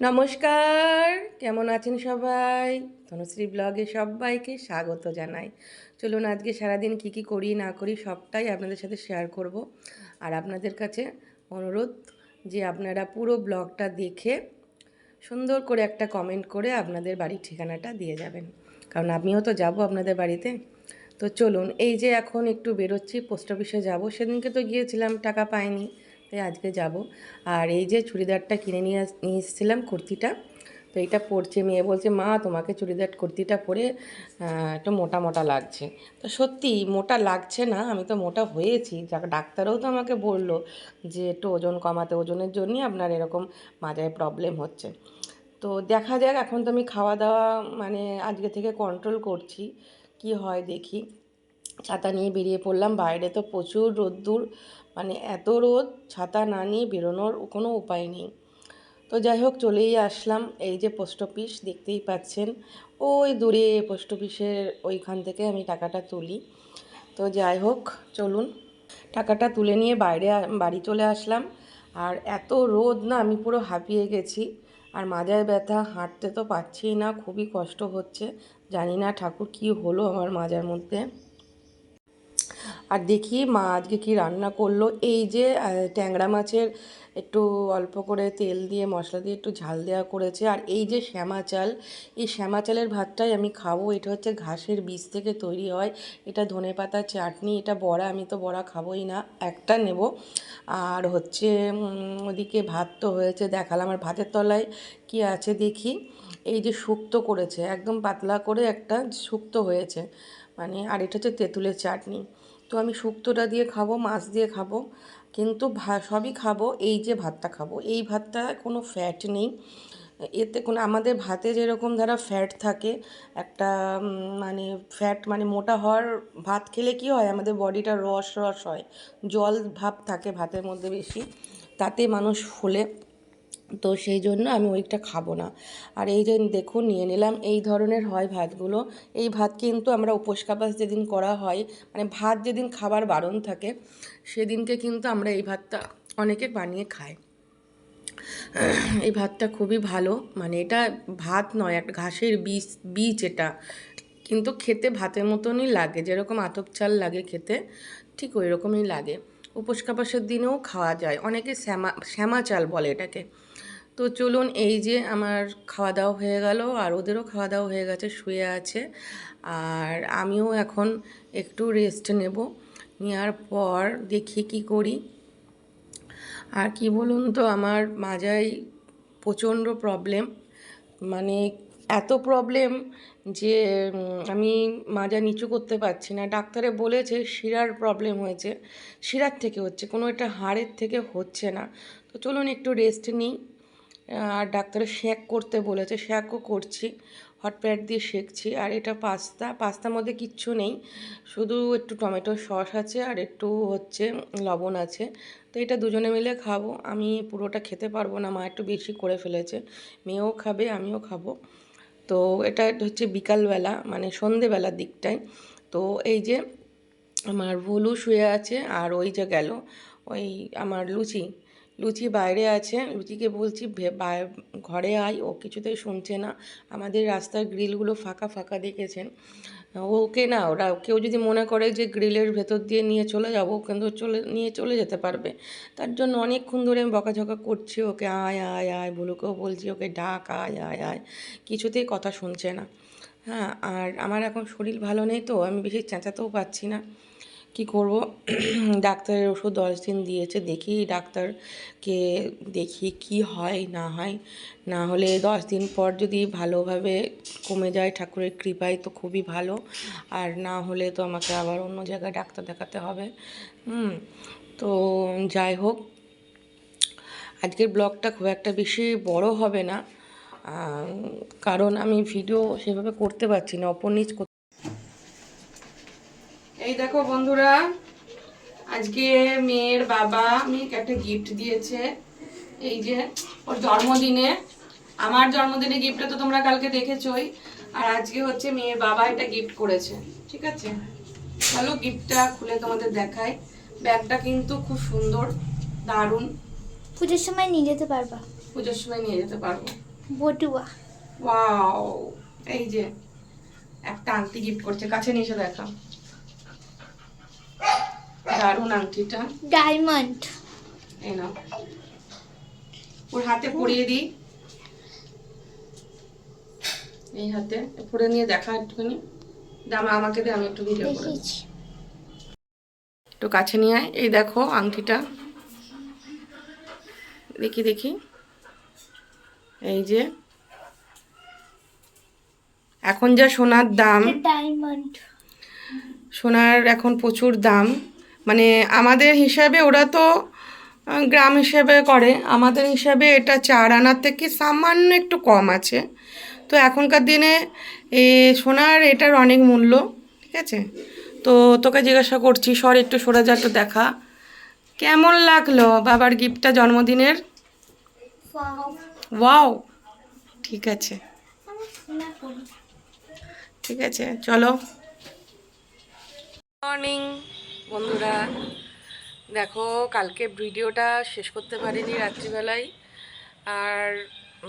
নমস্কার, কেমন আছেন সবাই? তনুশ্রী ব্লগে সবাইকে স্বাগত জানাই। চলুন আজকে সারাদিন কি কি করি, না করি, সবটাই আপনাদের সাথে শেয়ার করব। আর আপনাদের কাছে অনুরোধ যে আপনারা পুরো ব্লগটা দেখে সুন্দর করে একটা কমেন্ট করে আপনাদের বাড়ির ঠিকানাটা দিয়ে যাবেন। কারণ আমিও তো যাব আপনাদের বাড়িতে। তো চলুন, এই যে এখন একটু বেরোচ্ছি পোস্ট অফিসে যাব। সেদিনকে তো গিয়েছিলাম, টাকা পাইনি। তাই আজকে যাব। আর এই যে চুড়িদারটা কিনে নিয়ে নিয়ে এসেছিলাম কুর্তিটা, তো এইটা পরছে মেয়ে, বলছে, মা, তোমাকে চুড়িদার, কুর্তিটা পরে একটু মোটা মোটা লাগছে। তো সত্যি মোটা লাগছে না, আমি তো মোটা হয়েছি। যাক ডাক্তারও তো আমাকে বলল যে, একটু ওজন কমাতে, ওজনের জন্যই আপনার এরকম মাজায় প্রবলেম হচ্ছে। তো দেখা যাক, এখন তো আমি খাওয়া দাওয়া মানে আজকে থেকে কন্ট্রোল করছি, কি হয় দেখি। ছাতা নিয়ে বেরিয়ে পড়লাম, বাইরে তো প্রচুর রোদ্দুর মানে এত রোদ, ছাতা না নিয়ে বেরোনোর কোনো উপায় নেই। তো যাই হোক চলেই আসলাম এই যে পোস্ট অফিস, দেখতেই পাচ্ছেন। ওই দূরে পোস্ট অফিসের ওইখান থেকে আমি টাকাটা তুলি। তো যাই হোক চলুন। টাকাটা তুলে নিয়ে বাইরে বাড়ি চলে আসলাম। আর এত রোদ না, আমি পুরো হাঁপিয়ে গেছি। আর মাজায় ব্যথা, হাঁটতে তো পারছি না, খুবই কষ্ট হচ্ছে। জানি না ঠাকুর কি হলো আমার মাজার মধ্যে। আর দেখি মা আজকে কি রান্না করল। এই যে ট্যাংরা মাছের একটু অল্প করে তেল দিয়ে, মশলা দিয়ে একটু ঝাল দেওয়া করেছে। আর এই যে শ্যামা চাল, এই শ্যামা চালের ভাতটাই আমি খাব। এটা হচ্ছে ঘাসের বীজ থেকে তৈরি হয়। এটা ধনে পাতার চাটনি, এটা বড়া, আমি তো বড়া খাবোই না, একটা নেব। আর হচ্ছে ওদিকে ভাত তো হয়েছে, দেখালাম। আর ভাতের তলায় কি আছে দেখি। এই যে শুক্তো করেছে, একদম পাতলা করে একটা শুক্তো হয়েছে। মানে আর এটা হচ্ছে তেঁতুলের চাটনি। তো আমি শুক্তোটা দিয়ে খাব, মাছ দিয়ে খাব, কিন্তু সবই খাব, এই যে ভাতটা খাব। এই ভাতটা কোনো ফ্যাট নেই। এতে কোনো, আমাদের ভাতে যেরকম ধারা ফ্যাট থাকে, একটা মানে ফ্যাট মানে মোটা হওয়ার ভাত খেলে কি হয়? আমাদের বডিটা রস রস হয়। জল ভাব থাকে ভাতের মধ্যে বেশি, তাতে মানুষ ফুলে। তো সেই জন্য আমি ওইটা খাব না। আর এই যে দেখুন, নিয়ে নিলাম এই ধরনের হয় ভাতগুলো। এই ভাত কিন্তু আমরা উপোস কাপাস যেদিন করা হয় মানে ভাত যেদিন খাবার বারণ থাকে, সেদিনকে কিন্তু আমরা এই ভাতটা অনেকে বানিয়ে খায়। এই ভাতটা খুবই ভালো মানে এটা ভাত নয়, একটা ঘাসের বীজ বীজ এটা। কিন্তু খেতে ভাতের মতনই লাগে, যেরকম আতপ চাল লাগে খেতে, ঠিক ওই রকমই লাগে। উপোস কাপাসের দিনেও খাওয়া যায়। অনেকে শ্যামা শ্যামা চাল বলে এটাকে। তো চলুন এই যে আমার খাওয়া দাওয়া হয়ে গেল আর ওদেরও খাওয়া দাওয়া হয়ে গেছে, শুয়ে আছে। আর আমিও এখন একটু রেস্ট নেব। নেওয়ার পর দেখি কি করি। আর কি বলুন তো, আমার মাজায় প্রচণ্ড প্রবলেম মানে এত প্রবলেম যে আমি মাজা নিচু করতে পারছি না। ডাক্তারে বলেছে শিরার প্রবলেম হয়েছে। শিরার থেকে হচ্ছে, কোনো একটা হাড়ের থেকে হচ্ছে না। তো চলুন একটু রেস্ট নিই। আর ডাক্তারে শেক করতে বলেছে শেকও করছি, হট প্যাড দিয়ে শেকছি, আর এটা পাস্তা, পাস্তার মধ্যে কিচ্ছু নেই, শুধু একটু টমেটো সস আছে আর একটু হচ্ছে লবণ আছে, তো এটা দুজনে মিলে খাব, আমি পুরোটা খেতে পারব না, মা একটু বেশি করে ফেলেছে, মেয়েও খাবে, আমিও খাব, তো এটা হচ্ছে বিকালবেলা মানে সন্ধেবেলার দিকটায়, তো এই যে আমার ভুলু শুয়ে আছে আর ওই যে গেল, ওই আমার লুচি লুচি বাইরে আছে, লুচিকে বলছি ঘরে আয়, ও কিছুতেই শুনছে না। আমাদের রাস্তার গ্রিলগুলো ফাঁকা ফাঁকা দেখেছেন। ওকে না, ওরা, কেউ যদি মনে করে যে গ্রিলের ভেতর দিয়ে নিয়ে চলে যাব কিন্তু চলে, নিয়ে চলে যেতে পারবে। তার জন্য অনেকক্ষণ ধরে আমি বকাঝকা করছি ওকে, আয় আয় আয় ভুলুকেও বলছি, ওকে ডাক, আয় আয় আয়। কিছুতেই কথা শুনছে না। হ্যাঁ আর আমার এখন শরীর ভালো নেই তো, আমি বেশি চেঁচাতেও পাচ্ছি না। কি করব? ডাক্তারের ওষুধ দশ দিন দিয়েছে, দেখি ডাক্তারকে দেখি কি হয়, না হয়। না হলে দশ দিন পর যদি ভালোভাবে কমে যায় ঠাকুরের কৃপায় তো খুবই ভালো। আর না হলে তো আমাকে আবার অন্য জায়গায় ডাক্তার দেখাতে হবে। হুম, তো যাই হোক। আজকের ব্লগটা খুব একটা বেশি বড় হবে না। কারণ আমি ভিডিও সেভাবে করতে পারছি না, অপর নিচ এই দেখো বন্ধুরা আজকে মেয়ের বাবা মেয়েকে একটা গিফট দিয়েছে। এই যে ওর জন্মদিনে। আমার জন্মদিনে গিফটটা তো তোমরা কালকে দেখেছই। আর আজকে হচ্ছে মেয়ের বাবা এটা গিফট করেছে ঠিক আছে? চলো গিফটটা খুলে তোমাদের দেখাই। ব্যাগটা কিন্তু খুব সুন্দর দারুণ। পুজোর সময় নিয়ে যেতে পারবা। পুজোর সময় নিয়ে যেতে পারব। বটুয়া। ওয়াও এই যে একটা আংটি গিফট করছে। কাছে নিয়ে এসে দেখা দারুণ আংটিটা? ডায়মন্ড এই নাও। ওর হাতে পরিয়ে দিই। এই হাতে পরে নিয়ে দেখা একটুখানি। দে, আমা- আমাকে দে আমি একটু ভিডিও করে। একটু কাছে নিয়ে আয়। এই দেখো আংটিটা। দেখি দেখি। এই যে। এখন যা সোনার দাম। সোনার এখন প্রচুর দাম। মানে আমাদের হিসাবে ওরা তো গ্রাম হিসাবে করে। আমাদের হিসাবে এটা চার আনার থেকে সামান্য একটু কম আছে। তো এখনকার দিনে এ সোনার এটার অনেক মূল্য, ঠিক আছে? তো তোকে জিজ্ঞাসা করছি, সর একটু সরে যা দেখা। কেমন লাগল বাবার গিফটটা জন্মদিনের? ওয়াও। ঠিক আছে। ঠিক আছে, চলো। মর্নিং বন্ধুরা, দেখো, কালকে ভিডিওটা শেষ করতে পারিনি রাত্রিবেলায়। আর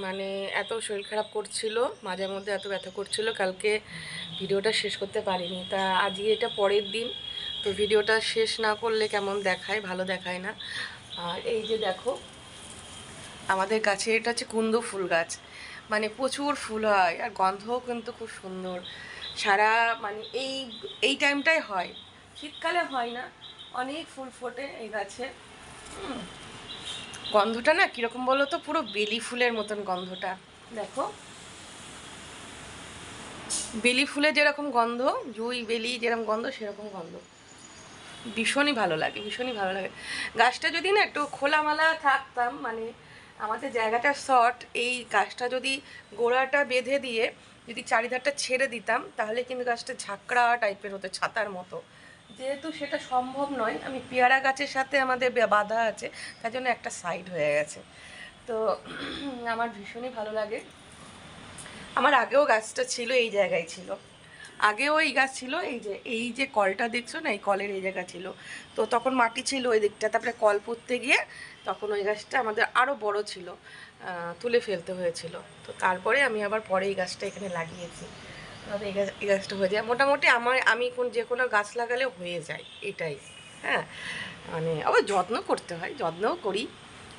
মানে এত শরীর খারাপ করছিল, মাঝে মধ্যে এত ব্যথা করছিল, কালকে ভিডিওটা শেষ করতে পারিনি। তা, আজকে এটা পরের দিন, তো ভিডিওটা শেষ না করলে কেমন দেখায়, ভালো দেখায় না। আর এই যে দেখো, আমাদের গাছে এটা হচ্ছে কুন্দ ফুল গাছ। মানে প্রচুর ফুল হয়, আর গন্ধও কিন্তু খুব সুন্দর। সারা মানে এই এই টাইমটাই হয়। শীতকালে হয় না। অনেক ফুল ফোটে এই গাছে। গন্ধটা না কীরকম বলো তো? পুরো বেলি ফুলের মতন গন্ধটা। দেখো। বেলি ফুলের যেরকম গন্ধ জুই বেলি যেরকম গন্ধ সেরকম গন্ধ। ভীষণই ভালো লাগে ভীষণই ভালো লাগে। গাছটা যদি না একটু খোলামেলা থাকতাম মানে আমাদের জায়গাটা শর্ট এই গাছটা যদি গোড়াটা বেঁধে দিয়ে যদি চারিধারটা ছেড়ে দিতাম তাহলে কিন্তু গাছটা ঝাঁকড়া টাইপের হতো ছাতার মতো। যেহেতু সেটা সম্ভব নয়, আমি পেয়ারা গাছের সাথে আমাদের বাঁধা আছে, তার জন্য একটা সাইড হয়ে গেছে। তো আমার ভীষণই ভালো লাগে। আমার আগেও গাছটা ছিল, এই জায়গায় ছিল। আগেও এই গাছ ছিল, এই যে এই যে কলটা দেখছ না, এই কলের এই জায়গা ছিল। তো তখন মাটি ছিল ওই দিকটা, তারপরে কল পুঁততে গিয়ে তখন ওই গাছটা আমাদের আরও বড় ছিল তুলে ফেলতে হয়েছিল। তো তারপরে আমি আবার পরে এই গাছটা এখানে লাগিয়েছি। তবে এই গাছ এই গাছটা হয়ে যায়। মোটামুটি আমার আমি কোন যে কোনো গাছ লাগালে হয়ে যায়, এটাই। হ্যাঁ? মানে আবার যত্ন করতে হয়, যত্নও করি।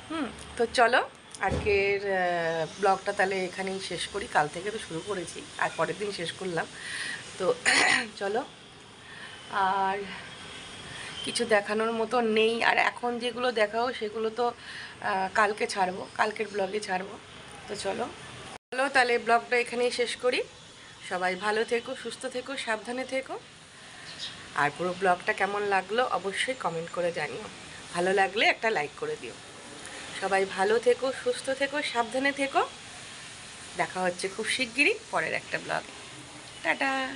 হুম? তো চলো, আজকের ব্লগটা তাহলে এখানেই শেষ করি। কাল থেকে তো শুরু করেছি, আর পরের দিন শেষ করলাম। তো চলো, আর কিছু দেখানোর মতো নেই। আর এখন যেগুলো দেখাও সেগুলো তো কালকে ছাড়বো, কালকের ব্লগে ছাড়বো। তো চলো চলো তাহলে ব্লগটা এখানেই শেষ করি। সবাই ভালো থেকো, সুস্থ থেকো, সাবধানে থেকো। আর পুরো ব্লগটা কেমন লাগল অবশ্যই কমেন্ট করে জানিও। ভালো লাগলে একটা লাইক করে দিও। সবাই ভালো থেকো, সুস্থ থেকো, সাবধানে থেকো। দেখা হচ্ছে খুব শিগগিরই পরের একটা ব্লগে। টাটা!